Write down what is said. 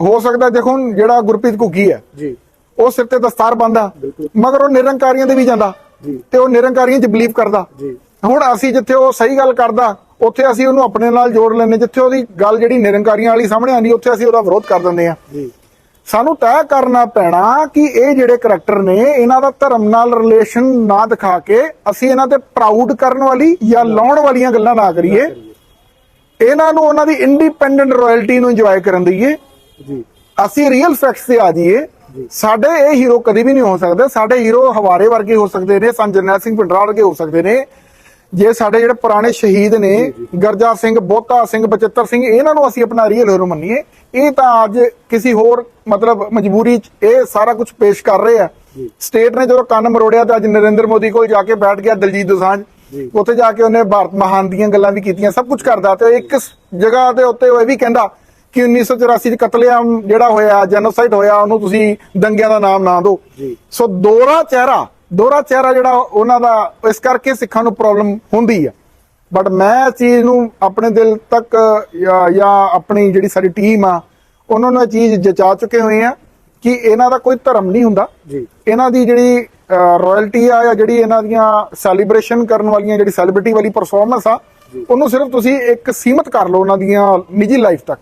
ਹੋ ਸਕਦਾ ਦੇਖੋ ਜਿਹੜਾ ਗੁਰਪ੍ਰੀਤ ਘੁੱਗੀ ਹੈ ਜੀ। ਉਹ ਸਿਰ ਤੇ ਦਸਤਾਰ ਬੰਦਾ। ਮਗਰ ਉਹ ਨਿਰੰਕਾਰੀਆਂ ਦੇ ਵੀ ਜਾਂਦਾ ਜੀ। ਤੇ ਉਹ ਨਿਰੰਕਾਰੀਆਂ 'ਚ ਬਲੀਵ ਕਰਦਾ। ਜੀ। ਹੁਣ ਅਸੀਂ ਜਿੱਥੇ ਉਹ ਸਹੀ ਗੱਲ ਕਰਦਾ ਉੱਥੇ ਅਸੀਂ ਉਹਨੂੰ ਆਪਣੇ ਨਾਲ ਜੋੜ ਲੈਂਦੇ ਜਿੱਥੇ ਉਹਦੀ ਗੱਲ ਜਿਹੜੀ ਨਿਰੰਕਾਰੀਆਂ ਵਾਲੀ ਸਾਹਮਣੇ ਆਉਂਦੀ ਉੱਥੇ ਅਸੀਂ ਉਹਦਾ ਵਿਰੋਧ ਕਰ ਦਿੰਦੇ ਆ ਜੀ। ਸਾਨੂੰ ਤੈਅ ਕਰਨਾ ਪੈਣਾ ਕਿ ਇਹ ਜਿਹੜੇ ਕਰੈਕਟਰ ਨੇ ਇਹਨਾਂ ਦਾ ਧਰਮ ਨਾਲ ਰਿਲੇਸ਼ਨ ਨਾ ਦਿਖਾ ਕੇ ਅਸੀਂ ਇਹਨਾਂ ਤੇ ਪ੍ਰਾਊਡ ਕਰਨ ਵਾਲੀ ਜਾਂ ਲਾਉਣ ਵਾਲੀਆਂ ਗੱਲਾਂ ਨਾ ਕਰੀਏ। ਇਹਨਾਂ ਨੂੰ ਉਹਨਾਂ ਦੀ ਇੰਡੀਪੈਂਡੈਂਟ ਰਾਇਲਟੀ ਨੂੰ ਇੰਜੋਏ ਕਰਨ ਦਈਏ। ਜੀ। ਅਸੀਂ ਰੀਅਲ ਫੈਕਟਸ ਤੇ ਆ ਜਾਈਏ। ਸਾਡੇ ਇਹ ਹੀਰੋ ਕਦੀ ਵੀ ਨਹੀਂ ਹੋ ਸਕਦੇ। ਸਾਡੇ ਹੀਰੋ ਹਵਾਰੇ ਵਰਗੇ ਹੋ ਸਕਦੇ ਨੇ ਸੰਤ ਜਰਨੈਲ ਸਿੰਘ ਪਿੰਡਰਾ ਵਰਗੇ ਹੋ ਸਕਦੇ ਨੇ। ਜੇ ਸਾਡੇ ਜਿਹੜੇ ਪੁਰਾਣੇ ਸ਼ਹੀਦ ਨੇ ਗਰਜਾ ਸਿੰਘ ਬੋਤਾ ਸਿੰਘ ਬਚਿੱਤਰ ਸਿੰਘ ਇਹਨਾਂ ਨੂੰ ਅਸੀਂ ਆਪਣਾ ਰੀਅਲ ਹੀਰੋ ਮੰਨੀਏ। ਇਹ ਤਾਂ ਅੱਜ ਕਿਸੇ ਹੋਰ ਮਤਲਬ ਮਜਬੂਰੀ 'ਚ ਇਹ ਸਾਰਾ ਕੁਝ ਪੇਸ਼ ਕਰ ਰਹੇ ਆ। ਸਟੇਟ ਨੇ ਜਦੋਂ ਕੰਨ ਮਰੋੜਿਆ ਤਾਂ ਅੱਜ ਨਰਿੰਦਰ ਮੋਦੀ ਕੋਲ ਜਾ ਕੇ ਬੈਠ ਗਿਆ ਦਲਜੀਤ ਦੋਸਾਂਝ। ਉੱਥੇ ਜਾ ਕੇ ਉਹਨੇ ਭਾਰਤ ਮਹਾਨ ਦੀਆਂ ਗੱਲਾਂ ਵੀ ਕੀਤੀਆਂ ਸਭ ਕੁਝ ਕਰਦਾ ਤੇ ਇੱਕ ਜਗ੍ਹਾ ਦੇ ਉੱਤੇ ਉਹ ਇਹ ਵੀ ਕਹਿੰਦਾ ਕਿ 1984 ਚ ਕਤਲੇਆਮ ਜਿਹੜਾ ਹੋਇਆ ਜੈਨੋਸਾਈਡ ਹੋਇਆ ਉਹਨੂੰ ਤੁਸੀਂ ਦੰਗਿਆਂ ਦਾ ਨਾਮ ਨਾ ਦਿਓ। ਜੀ। ਸੋ ਦੋਹਰਾ ਚਿਹਰਾ ਦੋਹਰਾ ਚਿਹਰਾ ਜਿਹੜਾ ਉਹਨਾਂ ਦਾ ਇਸ ਕਰਕੇ ਸਿੱਖਾਂ ਨੂੰ ਪ੍ਰੋਬਲਮ ਹੁੰਦੀ ਆ। ਬਟ ਮੈਂ ਇਸ ਚੀਜ਼ ਨੂੰ ਆਪਣੇ ਦਿਲ ਤੱਕ ਜਾਂ ਜਾਂ ਆਪਣੀ ਜਿਹੜੀ ਸਾਡੀ ਟੀਮ ਆ ਉਹਨਾਂ ਨੂੰ ਇਹ ਚੀਜ਼ ਜਚਾ ਚੁੱਕੇ ਹੋਏ ਆ ਕਿ ਇਹਨਾਂ ਦਾ ਕੋਈ ਧਰਮ ਨਹੀਂ ਹੁੰਦਾ। ਜੀ। ਇਹਨਾਂ ਦੀ ਜਿਹੜੀ ਰਾਇਲਟੀ ਆ ਜਾਂ ਜਿਹੜੀ ਇਹਨਾਂ ਦੀਆਂ ਸੈਲੀਬ੍ਰੇਸ਼ਨ ਕਰਨ ਵਾਲੀਆਂ ਜਿਹੜੀ ਸੈਲੀਬ੍ਰਿਟੀ ਵਾਲੀ ਪਰਫਾਰਮੈਂਸ ਆ ਉਹਨੂੰ ਸਿਰਫ ਤੁਸੀਂ ਇੱਕ ਸੀਮਤ ਕਰ ਲਓ ਉਹਨਾਂ ਦੀਆਂ ਨਿੱਜੀ ਲਾਈਫ ਤੱਕ।